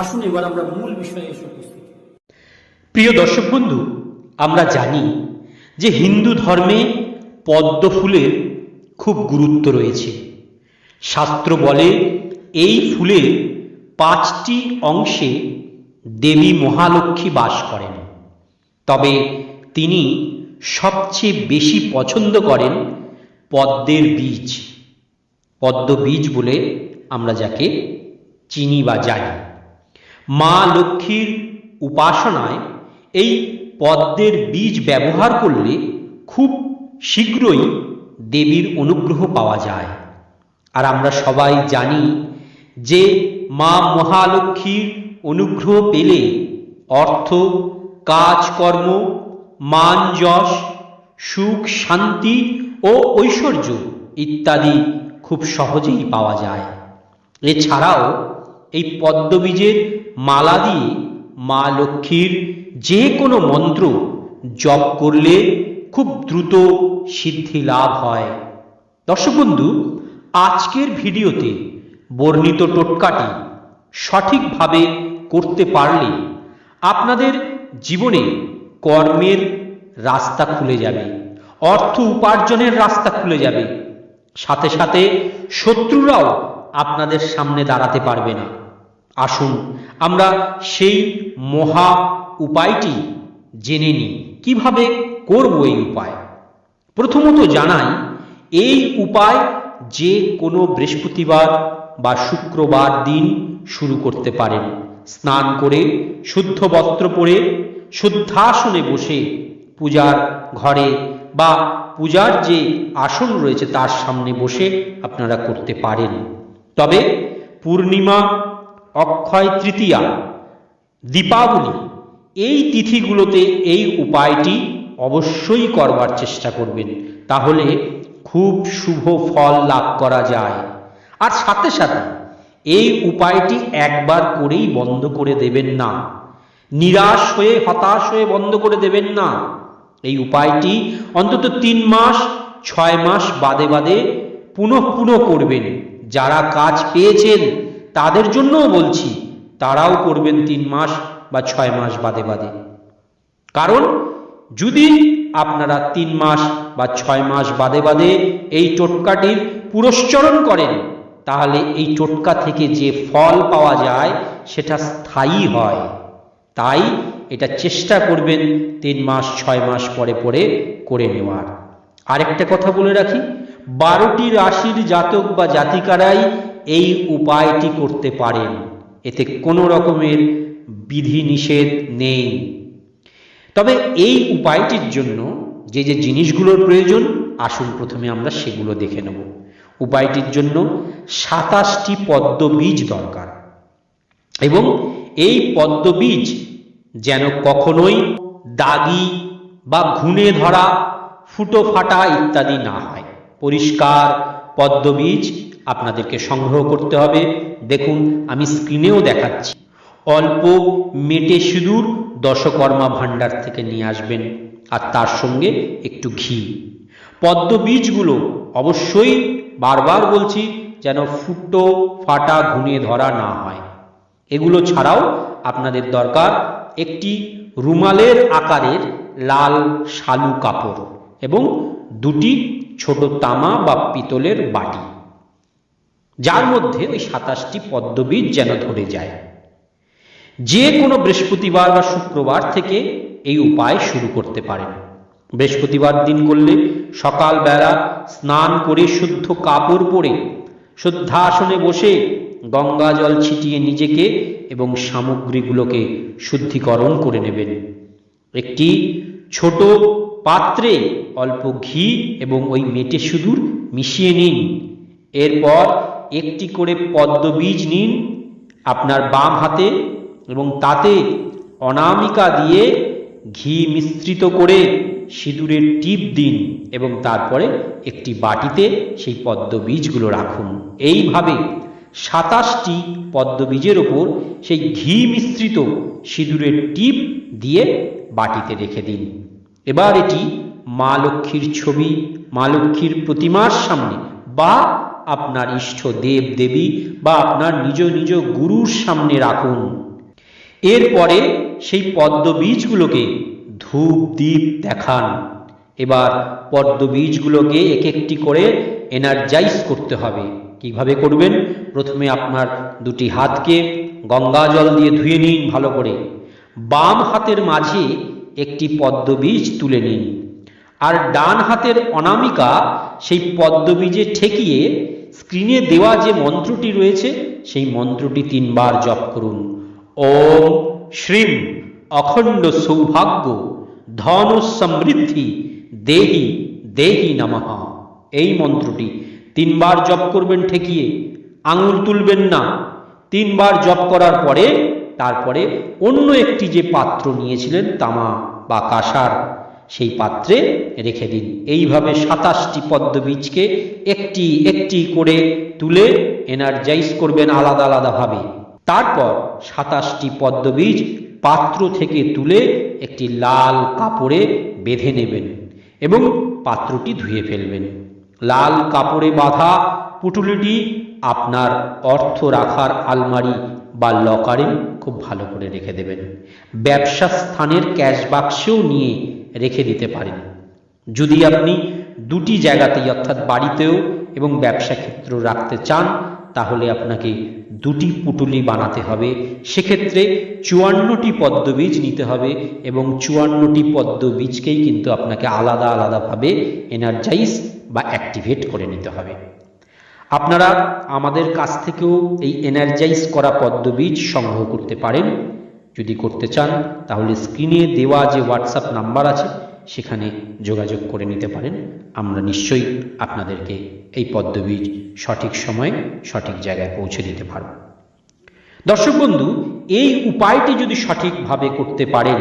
আসুন এবার আমরা মূল বিষয়ে এসে উপস্থিত প্রিয় দর্শক বন্ধু, আমরা জানি যে হিন্দু ধর্মে পদ্ম ফুলের খুব গুরুত্ব রয়েছে। শাস্ত্র বলে এই ফুলের পাঁচটি অংশে দেবী মহালক্ষ্মী বাস করেন। তবে তিনি সবচেয়ে বেশি পছন্দ করেন পদ্মের বীজ। পদ্ম বীজ বলে আমরা যাকে চিনি বা জানি। মা লক্ষ্মীর উপাসনায় এই পদ্মের বীজ ব্যবহার করলে খুব শীঘ্রই দেবীর অনুগ্রহ পাওয়া যায়। আর আমরা সবাই জানি যে মা মহালক্ষ্মীর অনুগ্রহ পেলে অর্থ কাজকর্ম মান, যশ, সুখ, শান্তি ও ঐশ্বর্য ইত্যাদি খুব সহজেই পাওয়া যায়। এছাড়াও এই পদ্মবীজের মালা দিয়ে মা লক্ষ্মীর যে কোনো মন্ত্র জপ করলে খুব দ্রুত সিদ্ধি লাভ হয়। দর্শক বন্ধু, আজকের ভিডিওতে বর্ণিত টোটকাটি সঠিকভাবে করতে পারলে আপনাদের জীবনে কর্মের রাস্তা খুলে যাবে, অর্থ উপার্জনের রাস্তা খুলে যাবে। সাথে সাথে শত্রুরাও আপনাদের সামনে দাঁড়াতে পারবে না। আসুন, আমরা সেই মহা উপায়টি জেনে নিই। কীভাবে করব এই উপায়? প্রথমত জানাই, এই উপায় যে কোনো বৃহস্পতিবার বা শুক্রবার দিন শুরু করতে পারেন। স্নান করে, শুদ্ধ বস্ত্র পরে, শুদ্ধাসনে বসে, পূজার ঘরে বা পূজার যে আসন রয়েছে তার সামনে বসে আপনারা করতে পারেন। তবে পূর্ণিমা অক্ষয় তৃতীয়া, দীপাবলি। এই তিথিগুলোতে এই উপায়টি অবশ্যই করবার চেষ্টা করবেন। তাহলে খুব শুভ ফল লাভ করা যায়। আর সাথে সাথে এই উপায়টি একবার করেই বন্ধ করে দেবেন না। নিরাশ হয়ে, হতাশ হয়ে বন্ধ করে দেবেন না। এই উপায়টি অন্তত তিন মাস, ছয় মাস বাদে বাদে পুনঃ পুনঃ করবেন। যারা কাজ পেয়েছেন তাদের জন্যও বলছি, তারাও করবেন তিন মাস বা ছয় মাস বাদে বাদে। কারণ যদি আপনারা তিন মাস বা ছয় মাস বাদে বাদে এই টোটকাটির পুরস্চরণ করেন, তাহলে এই টোটকা থেকে যে ফল পাওয়া যায়, সেটা স্থায়ী হয়। তাই এটা চেষ্টা করবেন তিন মাস, ছয় মাস পরে পরে করে নেওয়ার। আরেকটা কথা বলে রাখি বারোটি রাশির জাতক বা জাতিকারাই এই উপায়টি করতে পারেন। এতে কোনো রকমের বিধি নিষেধ নেই। তবে এই উপায়টির জন্য যে যে জিনিসগুলোর প্রয়োজন, আসুন প্রথমে আমরা সেগুলো দেখে নেব। উপায়টির জন্য সাতাশটি পদ্ম বীজ দরকার এবং এই পদ্ম বীজ যেন কখনোই দাগি বা ঘুণে ধরা ফুটো ফাটা ইত্যাদি না হয়। পরিষ্কার পদ্ম বীজ আপনাদেরকে সংগ্রহ করতে হবে। দেখুন, আমি স্ক্রিনেও দেখাচ্ছি। অল্প মেটে সিঁদুর দশকর্মা ভাণ্ডার থেকে নিয়ে আসবেন, আর তার সঙ্গে একটু ঘি। পদ্ম বীজগুলো অবশ্যই বারবার বলছি যেন ফুটো ফাটা ঘুনে ধরা না হয়। এগুলো ছাড়াও আপনাদের দরকার একটি রুমালের আকারের লাল শালু কাপড় এবং দুটি ছোট তামা বা পিতলের বাটি। যার মধ্যে ওই সাতাশটি পদ্মবীজ যেন ধরে যায়। যে কোনো বৃহস্পতিবার বা শুক্রবার থেকে এই উপায় শুরু করতে পারেন। বৃহস্পতিবার দিন করলে সকালবেলা স্নান করে শুদ্ধ কাপড় পরে, শুদ্ধাসনে বসে গঙ্গা জল ছিটিয়ে নিজেকে এবং সামগ্রীগুলোকে শুদ্ধিকরণ করে নেবেন। একটি ছোট পাত্রে অল্প ঘি এবং ওই মেটে সিঁদুর মিশিয়ে নিন। এরপর একটি করে পদ্ম বীজ নিন আপনার বাম হাতে এবং তাতে অনামিকা দিয়ে ঘি মিশ্রিত করে সিঁদুরের টিপ দিন এবং তারপরে একটি বাটিতে সেই পদ্ম বীজগুলো রাখুন। এইভাবে সাতাশটি পদ্ম বীজের ওপর সেই ঘি মিশ্রিত সিঁদুরের টিপ দিয়ে বাটিতে রেখে দিন। এবার এটি মা লক্ষ্মীর ছবি, মা লক্ষ্মীর প্রতিমার সামনে বা আপনার ইষ্ট দেব দেবী বা আপনার নিজ নিজ গুরুর সামনে রাখুন। এরপরে সেই পদ্ম বীজগুলোকে ধূপ দ্বীপ দেখান। এবার পদ্ম বীজগুলোকে এক একটি করে এনার্জাইজ করতে হবে। কীভাবে করবেন? প্রথমে আপনার দুটি হাতকে গঙ্গা জল দিয়ে ধুয়ে নিন ভালো করে। বাম হাতের মাঝে একটি পদ্মবীজ তুলে নিন। আর ডান হাতের অনামিকা সেই পদ্মবীজে ঠেকিয়ে স্ক্রিনে দেওয়া যে মন্ত্রটি রয়েছে, সেই মন্ত্রটি তিনবার জপ করুন। ওম শ্রীম অখণ্ড সৌভাগ্য ধন সমৃদ্ধি দেহি দেহি নমঃ। এই মন্ত্রটি তিনবার জপ করবেন ঠেকিয়ে, আঙুল তুলবেন না। তিনবার জপ করার পরে তারপরে অন্য একটি যে পাত্র নিয়েছিলেন তামা বা কাঁসার, সেই পাত্রে রেখে দিন। এইভাবে সাতাশটি পদ্ম বীজকে একটি একটি করে তুলে এনার্জাইজ করবেন আলাদা আলাদাভাবে। তারপর সাতাশটি পদ্ম বীজ পাত্র থেকে তুলে একটি লাল কাপড়ে বেঁধে নেবেন এবং পাত্রটি ধুয়ে ফেলবেন। লাল কাপড়ে বাঁধা পুটুলিটি আপনার অর্থ রাখার আলমারি বা লকারে খুব ভালো করে রেখে দেবেন। ব্যবসা স্থানের ক্যাশ বাক্সেও নিয়ে রেখে দিতে পারেন। যদি আপনি দুটি জায়গাতেই, অর্থাৎ বাড়িতেও এবং ব্যবসা ক্ষেত্র রাখতে চান, তাহলে আপনাকে দুটি পুটুলি বানাতে হবে। সেক্ষেত্রে চুয়ান্নটি পদ্মবীজ নিতে হবে এবং চুয়ান্নটি পদ্মবীজকেই কিন্তু আপনাকে আলাদা আলাদাভাবে এনার্জাইজ বা অ্যাক্টিভেট করে নিতে হবে। আপনারা আমাদের কাছ থেকেও এই এনার্জাইজ করা পদ্মবীজ সংগ্রহ করতে পারেন। যদি করতে চান, তাহলে স্ক্রিনে দেওয়া যে হোয়াটসঅ্যাপ নাম্বার আছে, সেখানে যোগাযোগ করে নিতে পারেন। আমরা নিশ্চয়ই আপনাদেরকে এই পদ্মবীজ সঠিক সময়ে, সঠিক জায়গায় পৌঁছে দিতে পারব। দর্শক বন্ধু, এই উপায়টি যদি সঠিকভাবে করতে পারেন,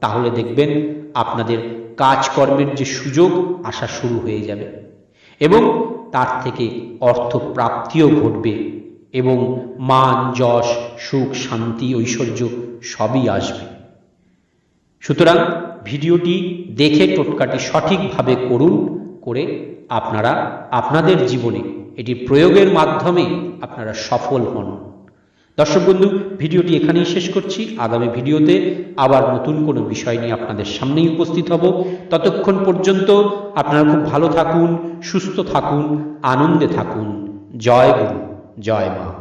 তাহলে দেখবেন আপনাদের কাজকর্মের যে সুযোগ আসা শুরু হয়ে যাবে। এবং তার থেকে অর্থ প্রাপ্তিও ঘটবে এবং মান, যশ, সুখ, শান্তি, ঐশ্বর্য সবই আসবে। সুতরাং ভিডিওটি দেখে টোটকাটি সঠিকভাবে করুন করে আপনারা আপনাদের জীবনে এটি প্রয়োগের মাধ্যমে আপনারা সফল হন। দর্শক বন্ধু, ভিডিওটি এখানেই শেষ করছি। আগামী ভিডিওতে আবার নতুন কোনো বিষয় নিয়ে আপনাদের সামনেই উপস্থিত হব। ততক্ষণ পর্যন্ত আপনারা খুব ভালো থাকুন, সুস্থ থাকুন, আনন্দে থাকুন। জয় গুরু, জয় মা।